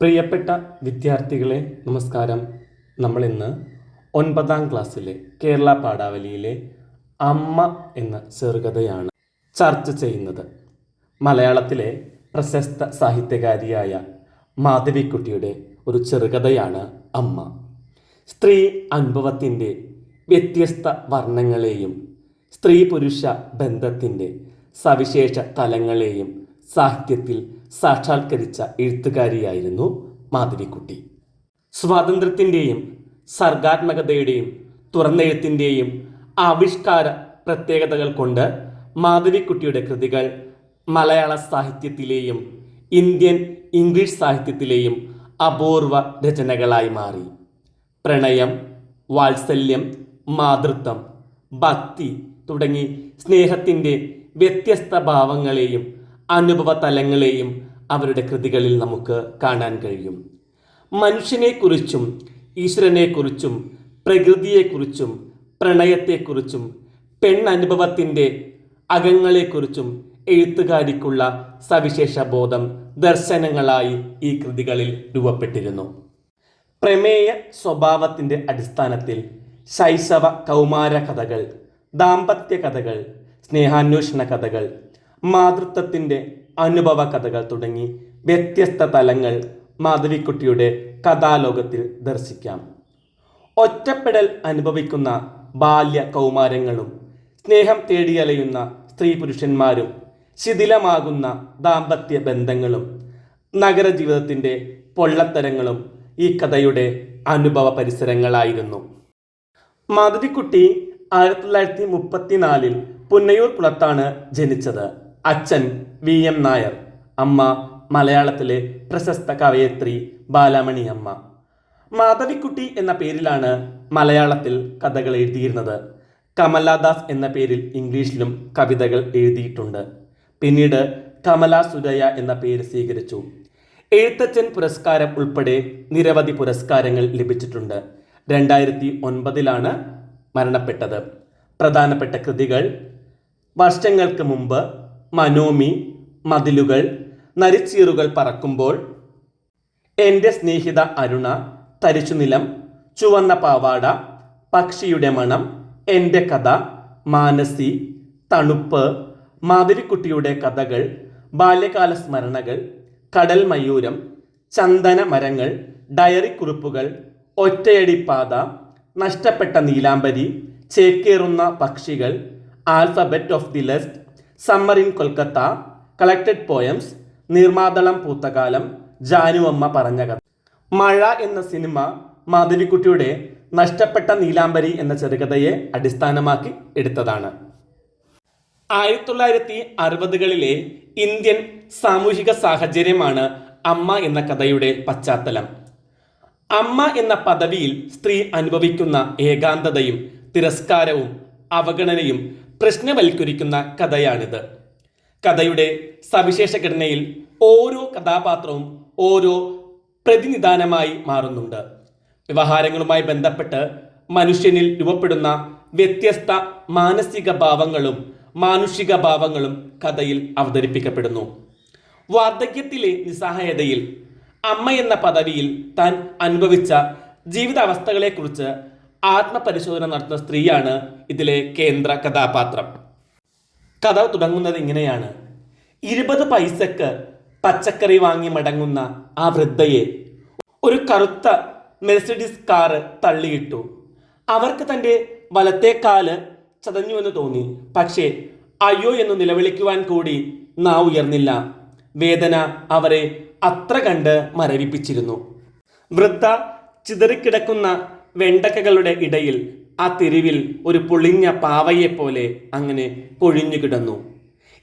പ്രിയപ്പെട്ട വിദ്യാർത്ഥികളെ നമസ്കാരം. നമ്മൾ ഇന്ന് ഒൻപതാം ക്ലാസ്സിലെ കേരള പാഠാവലിയിലെ അമ്മ എന്ന ചെറുകഥയാണ് ചർച്ച ചെയ്യുന്നത്. മലയാളത്തിലെ പ്രശസ്ത സാഹിത്യകാരിയായ മാധവിക്കുട്ടിയുടെ ഒരു ചെറുകഥയാണ് അമ്മ. സ്ത്രീ അനുഭവത്തിന്റെ വ്യത്യസ്ത വർണങ്ങളെയും സ്ത്രീ പുരുഷ ബന്ധത്തിന്റെ സവിശേഷ തലങ്ങളെയും സാഹിത്യത്തിൽ സാക്ഷാത്കരിച്ച എഴുത്തുകാരിയായിരുന്നു മാധവിക്കുട്ടി. സ്വാതന്ത്ര്യത്തിന്റെയും സർഗാത്മകതയുടെയും തുറന്നെഴുത്തിന്റെയും ആവിഷ്കാര പ്രത്യേകതകൾ കൊണ്ട് മാധവിക്കുട്ടിയുടെ കൃതികൾ മലയാള സാഹിത്യത്തിലെയും ഇന്ത്യൻ ഇംഗ്ലീഷ് സാഹിത്യത്തിലെയും അപൂർവ രചനകളായി മാറി. പ്രണയം വാത്സല്യം മാതൃത്വം ഭക്തി തുടങ്ങി സ്നേഹത്തിന്റെ വ്യത്യസ്ത ഭാവങ്ങളെയും അനുഭവ തലങ്ങളെയും അവരുടെ കൃതികളിൽ നമുക്ക് കാണാൻ കഴിയും. മനുഷ്യനെക്കുറിച്ചും ഈശ്വരനെക്കുറിച്ചും പ്രകൃതിയെക്കുറിച്ചും പ്രണയത്തെക്കുറിച്ചും പെണ്ണനുഭവത്തിന്റെ അകങ്ങളെക്കുറിച്ചും എഴുത്തുകാരിക്കുള്ള സവിശേഷ ബോധം ദർശനങ്ങളായി ഈ കൃതികളിൽ രൂപപ്പെട്ടിരുന്നു. പ്രമേയ സ്വഭാവത്തിന്റെ അടിസ്ഥാനത്തിൽ ശൈശവ കൗമാര കഥകൾ ദാമ്പത്യ കഥകൾ സ്നേഹാന്വേഷണ കഥകൾ മാതൃത്വത്തിന്റെ അനുഭവ കഥകൾ തുടങ്ങി. വ്യത്യസ്ത തലങ്ങൾ മാധവിക്കുട്ടിയുടെ കഥാലോകത്തിൽ ദർശിക്കാം. ഒറ്റപ്പെടൽ അനുഭവിക്കുന്ന ബാല്യ കൗമാരങ്ങളും സ്നേഹം തേടിയലയുന്ന സ്ത്രീ പുരുഷന്മാരും ശിഥിലമാകുന്ന ദാമ്പത്യ ബന്ധങ്ങളും നഗരജീവിതത്തിന്റെ പൊള്ളത്തരങ്ങളും ഈ കഥയുടെ അനുഭവ പരിസരങ്ങളായിരുന്നു. മാധവിക്കുട്ടി ആയിരത്തി തൊള്ളായിരത്തി മുപ്പത്തിനാലിൽ പുന്നയൂർ കുളത്താണ് ജനിച്ചത്. അച്ഛൻ വി എം നായർ അമ്മ മലയാളത്തിലെ പ്രശസ്ത കവയത്രി ബാലാമണി അമ്മ. മാധവിക്കുട്ടി എന്ന പേരിലാണ് മലയാളത്തിൽ കഥകൾ എഴുതിയിരുന്നത്. കമലാദാസ് എന്ന പേരിൽ ഇംഗ്ലീഷിലും കവിതകൾ എഴുതിയിട്ടുണ്ട്. പിന്നീട് കമല സുരയ്യ എന്ന പേര് സ്വീകരിച്ചു. എഴുത്തച്ഛൻ പുരസ്കാരം ഉൾപ്പെടെ നിരവധി പുരസ്കാരങ്ങൾ ലഭിച്ചിട്ടുണ്ട്. രണ്ടായിരത്തി ഒൻപതിലാണ് മരണപ്പെട്ടത്. പ്രധാനപ്പെട്ട കൃതികൾ വർഷങ്ങൾക്ക് മുമ്പ് മനോമി മതിലുകൾ നരിച്ചീറുകൾ പറക്കുമ്പോൾ എന്റെ സ്നേഹിത അരുണ തരിച്ചുനിലം ചുവന്ന പാവാട പക്ഷിയുടെ മണം എന്റെ കഥ മാനസി തണുപ്പ് മാതിരിക്കുട്ടിയുടെ കഥകൾ ബാല്യകാല സ്മരണകൾ കടൽ മയൂരം ചന്ദന മരങ്ങൾ ഡയറി കുറിപ്പുകൾ ഒറ്റയടിപ്പാത നഷ്ടപ്പെട്ട നീലാംബരി ചേക്കേറുന്ന പക്ഷികൾ alphabet of the lust summer in Kolkata collected poems Neermathalam Poothakalam Januvamma പറഞ്ഞ കഥ. മഴ എന്ന സിനിമ മാധവിക്കുട്ടിയുടെ നഷ്ടപ്പെട്ട നീലാംബരി എന്ന ചെറുകഥയെ അടിസ്ഥാനമാക്കി എടുത്തതാണ്. ആയിരത്തി തൊള്ളായിരത്തി അറുപതുകളിലെ ഇന്ത്യൻ സാമൂഹിക സാഹചര്യമാണ് അമ്മ എന്ന കഥയുടെ പശ്ചാത്തലം. അമ്മ എന്ന പദവിയിൽ സ്ത്രീ അനുഭവിക്കുന്ന ഏകാന്തതയും തിരസ്കാരവും അവഗണനയും പ്രശ്നവൽക്കരിക്കുന്ന കഥയാണിത്. കഥയുടെ സവിശേഷ ഘടനയിൽ ഓരോ കഥാപാത്രവും ഓരോ പ്രതിനിധാനമായി മാറുന്നുണ്ട്. വ്യവഹാരങ്ങളുമായി ബന്ധപ്പെട്ട് മനുഷ്യനിൽ രൂപപ്പെടുന്ന വ്യത്യസ്ത മാനസിക ഭാവങ്ങളും മാനുഷിക ഭാവങ്ങളും കഥയിൽ അവതരിപ്പിക്കപ്പെടുന്നു. വാർദ്ധക്യത്തിലെ നിസ്സഹായതയിൽ അമ്മ എന്ന പദവിയിൽ താൻ അനുഭവിച്ച ജീവിതാവസ്ഥകളെക്കുറിച്ച് ആത്മപരിശോധന നടത്തുന്ന സ്ത്രീയാണ് ഇതിലെ കേന്ദ്ര കഥാപാത്രം. കഥ തുടങ്ങുന്നത് ഇങ്ങനെയാണ്. ഇരുപത് പൈസക്ക് പച്ചക്കറി വാങ്ങി മടങ്ങുന്ന ആ വൃദ്ധയെ ഒരു കറുത്ത മെർസിഡിസ് കാറ് തള്ളിയിട്ടു. അവർക്ക് തന്റെ വലത്തെ കാൽ ചതഞ്ഞുവെന്ന് തോന്നി. പക്ഷേ അയ്യോ എന്ന് നിലവിളിക്കുവാൻ കൂടി നാ ഉയർന്നില്ല. വേദന അവരെ അത്ര കണ്ട് മരവിപ്പിച്ചിരുന്നു. വൃദ്ധ ചിതറിക്കിടക്കുന്ന വെണ്ടക്കകളുടെ ഇടയിൽ ആ തെരുവിൽ ഒരു പൊളിഞ്ഞ പാവയെപ്പോലെ അങ്ങനെ കൊഴിഞ്ഞു കിടന്നു.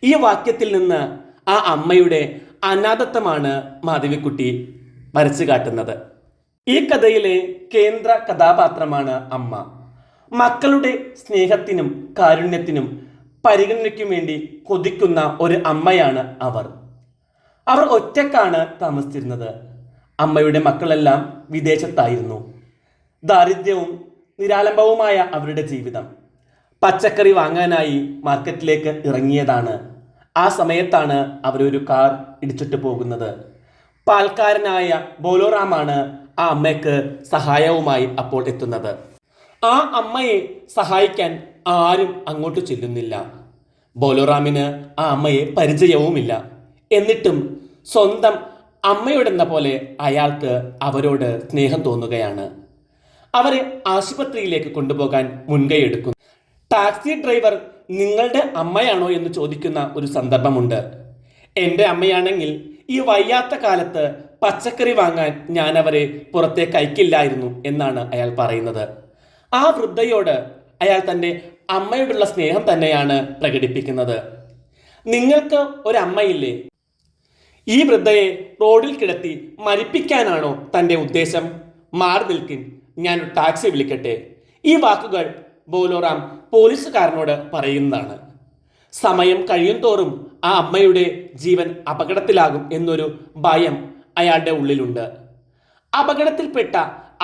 ഈ വാക്യത്തിൽ നിന്ന് ആ അമ്മയുടെ അനാഥത്വമാണ് മാധവിക്കുട്ടി വരച്ചു കാട്ടുന്നത്. ഈ കഥയിലെ കേന്ദ്ര കഥാപാത്രമാണ് അമ്മ. മക്കളുടെ സ്നേഹത്തിനും കാരുണ്യത്തിനും പരിഗണനയ്ക്കും വേണ്ടി കൊതിക്കുന്ന ഒരു അമ്മയാണ് അവർ. അവർ ഒറ്റക്കാണ് താമസിച്ചിരുന്നത്. അമ്മയുടെ മക്കളെല്ലാം വിദേശത്തായിരുന്നു. ദാരിദ്ര്യവും നിരാലംബവുമായ അവരുടെ ജീവിതം. പച്ചക്കറി വാങ്ങാനായി മാർക്കറ്റിലേക്ക് ഇറങ്ങിയതാണ്. ആ സമയത്താണ് അവരൊരു കാർ ഇടിച്ചിട്ട് പോകുന്നത്. പാൽക്കാരനായ ബോലോറാമാണ് ആ അമ്മയ്ക്ക് സഹായവുമായി അപ്പോൾ എത്തുന്നത്. ആ അമ്മയെ സഹായിക്കാൻ ആരും അങ്ങോട്ട് ചെല്ലുന്നില്ല. ബോലോറാമിന് ആ അമ്മയെ പരിചയവുമില്ല. എന്നിട്ടും സ്വന്തം അമ്മയോടെന്ന പോലെ അയാൾക്ക് അവരോട് സ്നേഹം തോന്നുകയാണ്. അവരെ ആശുപത്രിയിലേക്ക് കൊണ്ടുപോകാൻ മുൻകൈ എടുക്കുന്നു ടാക്സി ഡ്രൈവർ നിങ്ങളുടെ അമ്മയാണോ എന്ന് ചോദിക്കുന്ന ഒരു സന്ദർഭമുണ്ട്. എന്റെ അമ്മയാണെങ്കിൽ ഈ വയ്യാത്ത കാലത്ത് പച്ചക്കറി വാങ്ങാൻ ഞാൻ അവരെ പുറത്തേക്ക് അയക്കില്ലായിരുന്നു എന്നാണ് അയാൾ പറയുന്നത്. ആ വൃദ്ധയോട് അയാൾ തന്റെ അമ്മയോടുള്ള സ്നേഹം തന്നെയാണ് പ്രകടിപ്പിക്കുന്നത്. നിങ്ങൾക്ക് ഒരമ്മയില്ലേ? ഈ വൃദ്ധയെ റോഡിൽ കിടത്തി മരിപ്പിക്കാനാണോ തന്റെ ഉദ്ദേശം? മാറി നിൽക്കിൻ. ഞാൻ ടാക്സി വിളിക്കട്ടെ? ഈ വാക്കുകൾ ബോലോറാം പോലീസുകാരനോട് പറയുന്നതാണ്. സമയം കഴിയും തോറും ആ അമ്മയുടെ ജീവൻ അപകടത്തിലാകും എന്നൊരു ഭയം അയാളുടെ ഉള്ളിലുണ്ട്. അപകടത്തിൽപ്പെട്ട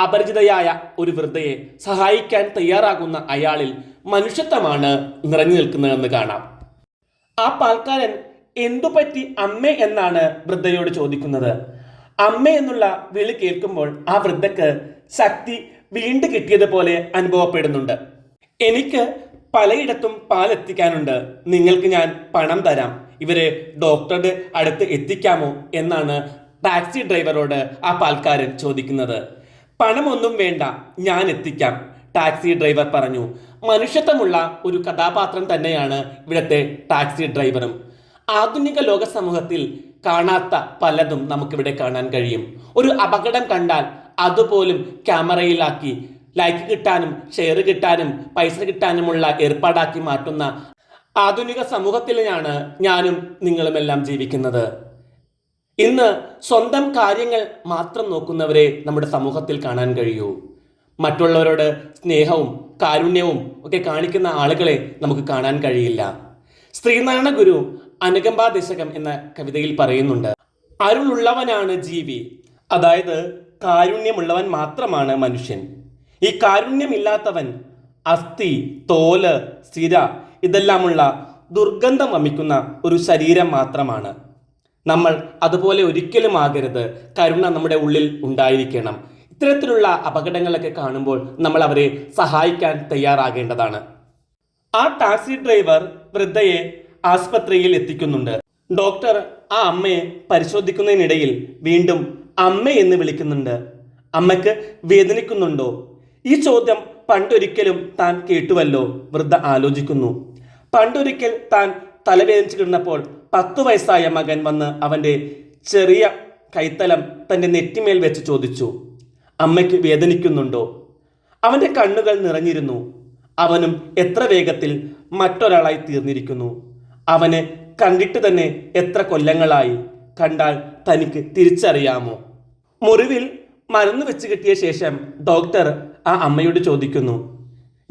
അപരിചിതയായ ഒരു വൃദ്ധയെ സഹായിക്കാൻ തയ്യാറാകുന്ന അയാളിൽ മനുഷ്യത്വമാണ് നിറഞ്ഞു നിൽക്കുന്നതെന്ന് കാണാം. ആ പാൽക്കാരൻ എന്തുപറ്റി അമ്മ എന്നാണ് വൃദ്ധയോട് ചോദിക്കുന്നത്. അമ്മ എന്നുള്ള വിളി കേൾക്കുമ്പോൾ ആ വൃദ്ധക്ക് ശക്തി വീണ്ടും കിട്ടിയതുപോലെ അനുഭവപ്പെടുന്നുണ്ട്. എനിക്ക് പലയിടത്തും പാലെത്തിക്കാനുണ്ട്. നിങ്ങൾക്ക് ഞാൻ പണം തരാം. ഇവരെ ഡോക്ടറുടെ അടുത്ത് എത്തിക്കാമോ എന്നാണ് ടാക്സി ഡ്രൈവറോട് ആ പാൽക്കാരൻ ചോദിക്കുന്നത്. പണമൊന്നും വേണ്ട ഞാൻ എത്തിക്കാം ടാക്സി ഡ്രൈവർ പറഞ്ഞു. മനുഷ്യത്വമുള്ള ഒരു കഥാപാത്രം തന്നെയാണ് ഇവിടുത്തെ ടാക്സി ഡ്രൈവറും. ആധുനിക ലോക സമൂഹത്തിൽ കാണാത്ത പലതും നമുക്കിവിടെ കാണാൻ കഴിയും. ഒരു അപകടം കണ്ടാൽ അതുപോലും ക്യാമറയിലാക്കി. ലൈക്ക് കിട്ടാനും ഷെയർ കിട്ടാനും പൈസ കിട്ടാനുമുള്ള ഏർപ്പാടാക്കി മാറ്റുന്ന ആധുനിക സമൂഹത്തിലാണ് ഞാനും നിങ്ങളുമെല്ലാം ജീവിക്കുന്നത്. ഇന്ന് സ്വന്തം കാര്യങ്ങൾ മാത്രം നോക്കുന്നവരെ നമ്മുടെ സമൂഹത്തിൽ കാണാൻ കഴിയൂ. മറ്റുള്ളവരോട് സ്നേഹവും കാരുണ്യവും ഒക്കെ കാണിക്കുന്ന ആളുകളെ നമുക്ക് കാണാൻ കഴിയില്ല. ശ്രീനാരായണ ഗുരു അനുകമ്പാ ദശകം എന്ന കവിതയിൽ പറയുന്നുണ്ട് അരുളുള്ളവനാണ് ജീവി. അതായത് കാരുണ്യമുള്ളവൻ മാത്രമാണ് മനുഷ്യൻ. ഈ കാരുണ്യമില്ലാത്തവൻ അസ്ഥി തോൽ സ്ഥിര ഇതെല്ലാമുള്ള ദുർഗന്ധം വമിക്കുന്ന ഒരു ശരീരം മാത്രമാണ്. നമ്മൾ അതുപോലെ ഒരിക്കലും ആകരുത്. കരുണ നമ്മുടെ ഉള്ളിൽ ഉണ്ടായിരിക്കണം. ഇത്തരത്തിലുള്ള അപകടങ്ങളൊക്കെ കാണുമ്പോൾ നമ്മൾ അവരെ സഹായിക്കാൻ തയ്യാറാകേണ്ടതാണ്. ആ ടാക്സി ഡ്രൈവർ വൃദ്ധയെ ആസ്പത്രിയിൽ എത്തിക്കുന്നുണ്ട്. ഡോക്ടർ ആ അമ്മയെ പരിശോധിക്കുന്നതിനിടയിൽ വീണ്ടും അമ്മ എന്ന് വിളിക്കുന്നുണ്ട്. അമ്മയ്ക്ക് വേദനിക്കുന്നുണ്ടോ? ഈ ചോദ്യം പണ്ടൊരിക്കലും താൻ കേട്ടുവല്ലോ വൃദ്ധ ആലോചിക്കുന്നു. പണ്ടൊരിക്കൽ താൻ തലവേദനിച്ച് കിടന്നപ്പോൾ പത്തു വയസ്സായ മകൻ വന്ന് അവന്റെ ചെറിയ കൈത്തലം തന്റെ നെറ്റിമേൽ വെച്ച് ചോദിച്ചു അമ്മയ്ക്ക് വേദനിക്കുന്നുണ്ടോ? അവന്റെ കണ്ണുകൾ നിറഞ്ഞിരുന്നു. അവനും എത്ര വേഗത്തിൽ മറ്റൊരാളായി തീർന്നിരിക്കുന്നു. അവന് കണ്ടിട്ട് തന്നെ എത്ര കൊല്ലങ്ങളായി. കണ്ടാൽ തനിക്ക് തിരിച്ചറിയാമോ? മുറിവിൽ മരുന്ന് വെച്ച് കിട്ടിയ ശേഷം ഡോക്ടർ ആ അമ്മയോട് ചോദിക്കുന്നു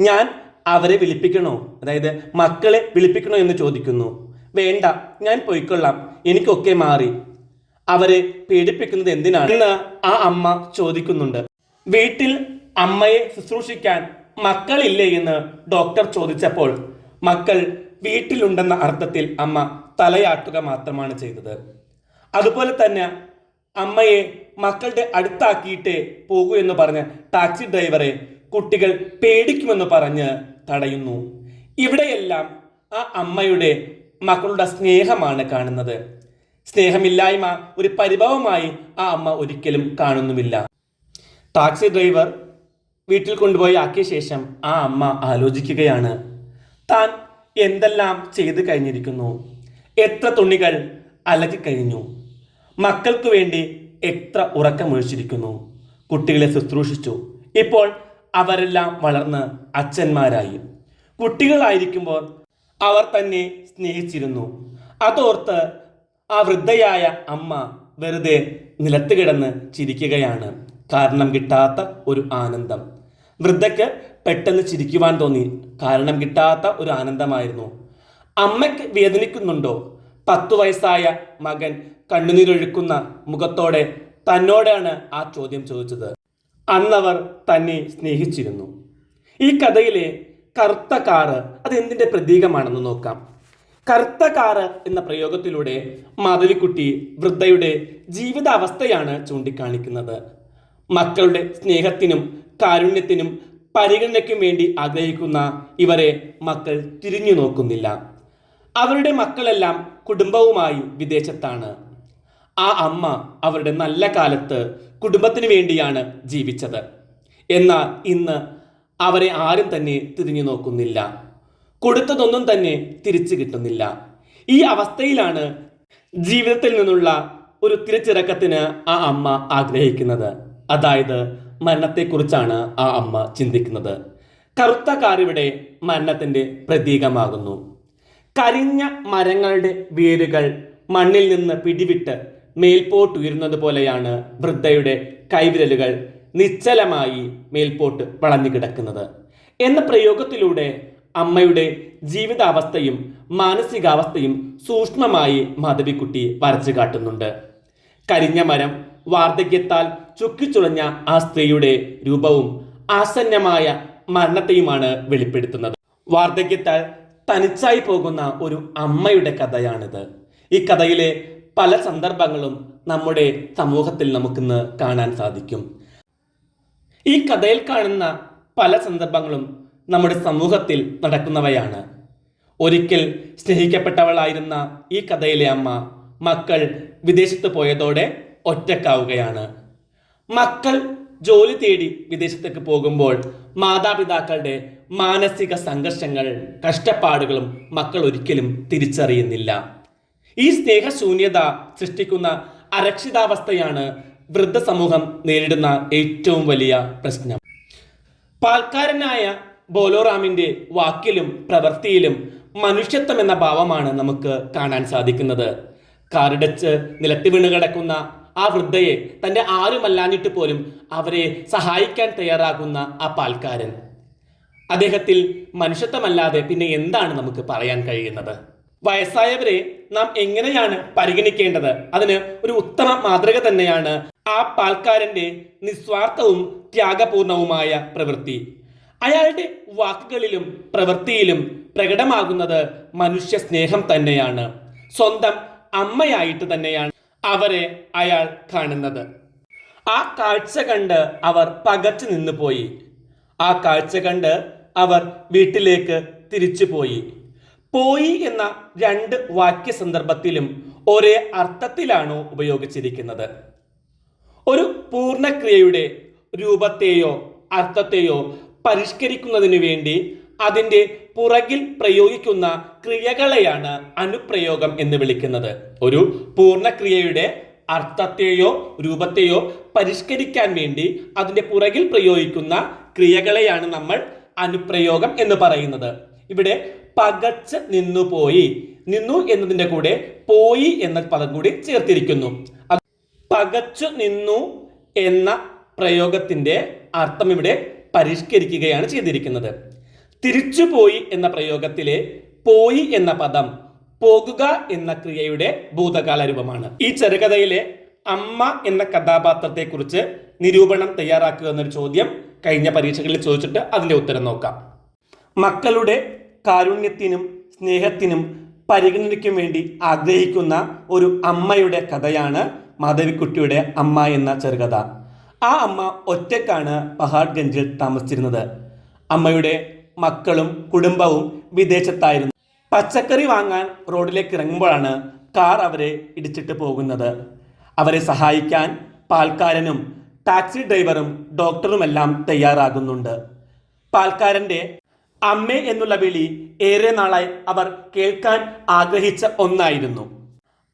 ഞാൻ അവരെ വിളിപ്പിക്കണോ? അതായത് മക്കളെ വിളിപ്പിക്കണോ എന്ന് ചോദിക്കുന്നു. വേണ്ട ഞാൻ പോയിക്കൊള്ളാം. എനിക്കൊക്കെ മാറി. അവരെ പീഡിപ്പിക്കുന്നത് എന്തിനാണ്? എന്ന് ആ അമ്മ ചോദിക്കുന്നുണ്ട്. വീട്ടിൽ അമ്മയെ ശുശ്രൂഷിക്കാൻ മക്കളില്ലേ എന്ന് ഡോക്ടർ ചോദിച്ചപ്പോൾ മക്കൾ വീട്ടിലുണ്ടെന്ന അർത്ഥത്തിൽ അമ്മ തലയാട്ടുക മാത്രമാണ് ചെയ്തത്. അതുപോലെ തന്നെ അമ്മയെ മക്കളുടെ അടുത്താക്കിയിട്ട് പോകൂ എന്ന് പറഞ്ഞ് ടാക്സി ഡ്രൈവറെ കുട്ടികൾ പേടിക്കുമെന്ന് പറഞ്ഞ് തടയുന്നു. ഇവിടെയെല്ലാം ആ അമ്മയുടെ മക്കളുടെ സ്നേഹമാണ് കാണുന്നത്. സ്നേഹമില്ലായ്മ ഒരു പരിഭവമായി ആ അമ്മ ഒരിക്കലും കാണുന്നുമില്ല. ടാക്സി ഡ്രൈവർ വീട്ടിൽ കൊണ്ടുപോയി ആക്കിയ ശേഷം ആ അമ്മ ആലോചിക്കുകയാണ്. താൻ എന്തെല്ലാം ചെയ്തു കഴിഞ്ഞിരിക്കുന്നു? എത്ര തുണികൾ അലക്കി കഴിഞ്ഞു മക്കൾക്ക് വേണ്ടി എത്ര ഉറക്കമൊഴിച്ചിരിക്കുന്നു കുട്ടികളെ ശുശ്രൂഷിച്ചു. ഇപ്പോൾ അവരെല്ലാം വളർന്ന് അച്ഛന്മാരായി. കുട്ടികളായിരിക്കുമ്പോൾ അവർ തന്നെ സ്നേഹിച്ചിരുന്നു. അതോർത്ത് ആ വൃദ്ധയായ അമ്മ വെറുതെ നിലത്ത് കിടന്ന് ചിരിക്കുകയാണ്. കാരണം കിട്ടാത്ത ഒരു ആനന്ദം. വൃദ്ധയ്ക്ക് പെട്ടെന്ന് ചിരിക്കുവാൻ തോന്നി. കാരണം കിട്ടാത്ത ഒരു ആനന്ദമായിരുന്നു. അമ്മയ്ക്ക് വേദനിക്കുന്നുണ്ടോ? പത്തു വയസ്സായ മകൻ കണ്ണുനീരൊഴുക്കുന്ന മുഖത്തോടെ തന്നോടാണ് ആ ചോദ്യം ചോദിച്ചത്. അന്നവർ തന്നെ സ്നേഹിച്ചിരുന്നു. ഈ കഥയിലെ കറുത്ത കാറ് അത് എന്തിന്റെ പ്രതീകമാണെന്ന് നോക്കാം. കറുത്ത കാറ് എന്ന പ്രയോഗത്തിലൂടെ മാധവിക്കുട്ടി വൃദ്ധയുടെ ജീവിതാവസ്ഥയാണ് ചൂണ്ടിക്കാണിക്കുന്നത്. മക്കളുടെ സ്നേഹത്തിനും കാരുണ്യത്തിനും പരിഗണനയ്ക്കും വേണ്ടി ആഗ്രഹിക്കുന്ന ഇവരെ മക്കൾ തിരിഞ്ഞു നോക്കുന്നില്ല. അവരുടെ മക്കളെല്ലാം കുടുംബവുമായി വിദേശത്താണ്. ആ അമ്മ അവരുടെ നല്ല കാലത്ത് കുടുംബത്തിന് വേണ്ടിയാണ് ജീവിച്ചത്. എന്നാൽ ഇന്ന് അവരെ ആരും തന്നെ തിരിഞ്ഞു നോക്കുന്നില്ല. കൊടുത്തതൊന്നും തന്നെ തിരിച്ചു കിട്ടുന്നില്ല. ഈ അവസ്ഥയിലാണ് ജീവിതത്തിൽ നിന്നുള്ള ഒരു തിരിച്ചിറക്കത്തിന് ആ അമ്മ ആഗ്രഹിക്കുന്നത്. അതായത് മരണത്തെക്കുറിച്ചാണ് ആ അമ്മ ചിന്തിക്കുന്നത്. കറുത്ത കാറിവിടെ മരണത്തിന്റെ പ്രതീകമാകുന്നു. കരിഞ്ഞ മരങ്ങളുടെ വേരുകൾ മണ്ണിൽ നിന്ന് പിടിവിട്ട് മേൽപോട്ടുയരുന്നത് പോലെയാണ് വൃദ്ധയുടെ കൈവിരലുകൾ നിശ്ചലമായി മേൽപോട്ട് വളഞ്ഞു കിടക്കുന്നത്. എന്ന പ്രയോഗത്തിലൂടെ അമ്മയുടെ ജീവിതാവസ്ഥയും മാനസികാവസ്ഥയും സൂക്ഷ്മമായി മാധവിക്കുട്ടി വരച്ചു കാട്ടുന്നുണ്ട്. കരിഞ്ഞ മരം വാർദ്ധക്യത്താൽ ചുക്കിച്ചുളഞ്ഞ ആ സ്ത്രീയുടെ രൂപവും ആസന്നമായ മരണത്തെയുമാണ് വെളിപ്പെടുത്തുന്നത്. വാർദ്ധക്യത്താൽ തനിച്ചായി പോകുന്ന ഒരു അമ്മയുടെ കഥയാണിത്. ഈ കഥയിലെ പല സന്ദർഭങ്ങളും നമ്മുടെ സമൂഹത്തിൽ നമുക്കിന്ന് കാണാൻ സാധിക്കും. ഈ കഥയിൽ കാണുന്ന പല സന്ദർഭങ്ങളും നമ്മുടെ സമൂഹത്തിൽ നടക്കുന്നവയാണ്. ഒരിക്കൽ സ്നേഹിക്കപ്പെട്ടവളായിരുന്ന ഈ കഥയിലെ അമ്മ മക്കൾ വിദേശത്ത് പോയതോടെ ഒറ്റക്കാവുകയാണ്. മക്കൾ ജോലി തേടി വിദേശത്തേക്ക് പോകുമ്പോൾ മാതാപിതാക്കളുടെ മാനസിക സംഘർഷങ്ങൾ കഷ്ടപ്പാടുകളും മക്കൾ ഒരിക്കലും തിരിച്ചറിയുന്നില്ല. ഈ സ്നേഹശൂന്യത സൃഷ്ടിക്കുന്ന അരക്ഷിതാവസ്ഥയാണ് വൃദ്ധസമൂഹം നേരിടുന്ന ഏറ്റവും വലിയ പ്രശ്നം. പാൽക്കാരനായ ബോലോറാമിന്റെ വാക്കിലും പ്രവൃത്തിയിലും മനുഷ്യത്വം എന്ന ഭാവമാണ് നമുക്ക് കാണാൻ സാധിക്കുന്നത്. കാറിടച്ച് നിലത്ത് വീണ് കിടക്കുന്ന ആ വൃദ്ധയെ തന്റെ ആരുമല്ലാഞ്ഞിട്ട് പോലും അവരെ സഹായിക്കാൻ തയ്യാറാകുന്ന ആ പാൽക്കാരൻ. അദ്ദേഹത്തിൽ മനുഷ്യത്വമല്ലാതെ പിന്നെ എന്താണ് നമുക്ക് പറയാൻ കഴിയുന്നത്? വയസ്സായവരെ നാം എങ്ങനെയാണ് പരിഗണിക്കേണ്ടത്? അതിന് ഒരു ഉത്തമ മാതൃക തന്നെയാണ് ആ പാൽക്കാരന്റെ നിസ്വാർത്ഥവും ത്യാഗപൂർണവുമായ പ്രവൃത്തി. അയാളുടെ വാക്കുകളിലും പ്രവൃത്തിയിലും പ്രകടമാകുന്നത് മനുഷ്യ സ്നേഹം തന്നെയാണ്. സ്വന്തം അമ്മയായിട്ട് തന്നെയാണ്. അവരെ അയാൾ കാണുന്നത്. ആ കാഴ്ച കണ്ട് അവർ പകച്ചു നിന്നു പോയി ആ കാഴ്ച കണ്ട് അവർ വീട്ടിലേക്ക് തിരിച്ചു പോയി പോയി എന്ന രണ്ട് വാക്യ സന്ദർഭത്തിലും ഒരേ അർത്ഥത്തിലാണോ ഉപയോഗിച്ചിരിക്കുന്നത്. ഒരു പൂർണക്രിയയുടെ രൂപത്തെയോ അർത്ഥത്തെയോ പരിഷ്കരിക്കുന്നതിന് വേണ്ടി അതിന്റെ പുറകിൽ പ്രയോഗിക്കുന്ന ക്രിയകളെയാണ് അനുപ്രയോഗം എന്ന് വിളിക്കുന്നത്. ഒരു പൂർണക്രിയയുടെ അർത്ഥത്തെയോ രൂപത്തെയോ പരിഷ്കരിക്കാൻ വേണ്ടി അതിന്റെ പുറകിൽ പ്രയോഗിക്കുന്ന ക്രിയകളെയാണ് നമ്മൾ അനുപ്രയോഗം എന്ന് പറയുന്നത്. ഇവിടെ പകച്ച് നിന്നുപോയി നിന്നു എന്നതിന്റെ കൂടെ പോയി എന്ന പദം കൂടി ചേർത്തിരിക്കുന്നു. പകച്ചു നിന്നു എന്ന പ്രയോഗത്തിന്റെ അർത്ഥം ഇവിടെ പരിഷ്കരിക്കുകയാണ് ചെയ്തിരിക്കുന്നത്. തിരിച്ചുപോയി എന്ന പ്രയോഗത്തിലെ പോയി എന്ന പദം പോകുക എന്ന ക്രിയയുടെ ഭൂതകാല രൂപമാണ് ഈ ചെറുകഥയിലെ അമ്മ എന്ന കഥാപാത്രത്തെക്കുറിച്ച് നിരൂപണം തയ്യാറാക്കുക എന്നൊരു ചോദ്യം കഴിഞ്ഞ പരീക്ഷകളിൽ ചോദിച്ചിട്ട് അതിന്റെ ഉത്തരം നോക്കാം. മക്കളുടെ കാരുണ്യത്തിനും സ്നേഹത്തിനും പരിഗണനയ്ക്കും വേണ്ടി ആഗ്രഹിക്കുന്ന ഒരു അമ്മയുടെ കഥയാണ് മാധവിക്കുട്ടിയുടെ അമ്മ എന്ന ചെറുകഥ. ആ അമ്മ ഒറ്റക്കാണ് പഹാഡ്ഗഞ്ചിൽ താമസിച്ചിരുന്നത്. അമ്മയുടെ മക്കളും കുടുംബവും വിദേശത്തായിരുന്നു. പച്ചക്കറി വാങ്ങാൻ റോഡിലേക്ക് ഇറങ്ങുമ്പോഴാണ് കാർ അവരെ ഇടിച്ചിട്ട് പോകുന്നത്. അവരെ സഹായിക്കാൻ പാൽക്കാരനും ടാക്സി ഡ്രൈവറും ഡോക്ടറുമെല്ലാം തയ്യാറാകുന്നുണ്ട്. പാൽക്കാരന്റെ അമ്മ എന്നുള്ള വിളി ഏറെ നാളായി അവർ കേൾക്കാൻ ആഗ്രഹിച്ച ഒന്നായിരുന്നു.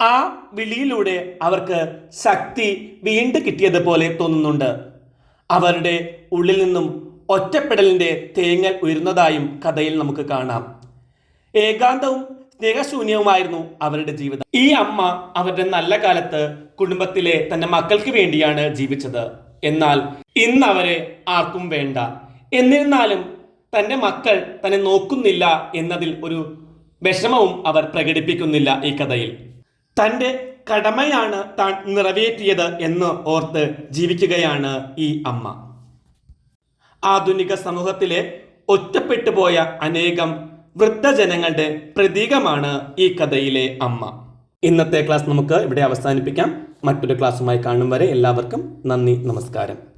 ആ വിളിയിലൂടെ അവർക്ക് ശക്തി വീണ്ടും കിട്ടിയതുപോലെ തോന്നുന്നുണ്ട്. അവരുടെ ഉള്ളിൽ നിന്നും ഒറ്റപ്പെടലിന്റെ തേങ്ങൽ ഉയരുന്നതായും കഥയിൽ നമുക്ക് കാണാം. ഏകാന്തവും സ്നേഹശൂന്യവുമായിരുന്നു അവരുടെ ജീവിതം. ഈ അമ്മ അവരുടെ നല്ല കാലത്ത് കുടുംബത്തിലെ തന്റെ മക്കൾക്ക് വേണ്ടിയാണ് ജീവിച്ചത്. എന്നാൽ ഇന്ന് അവരെ ആർക്കും വേണ്ട. എന്നിരുന്നാലും തന്റെ മക്കൾ തന്നെ നോക്കുന്നില്ല എന്നതിൽ ഒരു വിഷമവും അവർ പ്രകടിപ്പിക്കുന്നില്ല ഈ കഥയിൽ. തന്റെ കടമയാണ് താൻ നിറവേറ്റിയത് എന്ന് ഓർത്ത് ജീവിക്കുകയാണ് ഈ അമ്മ. ആധുനിക സമൂഹത്തിലെ ഒറ്റപ്പെട്ടു പോയ അനേകം വൃദ്ധജനങ്ങളുടെ പ്രതീകമാണ് ഈ കഥയിലെ അമ്മ. ഇന്നത്തെ ക്ലാസ് നമുക്ക് ഇവിടെ അവസാനിപ്പിക്കാം. മറ്റൊരു ക്ലാസ്സുമായി കാണും വരെ എല്ലാവർക്കും നന്ദി നമസ്കാരം.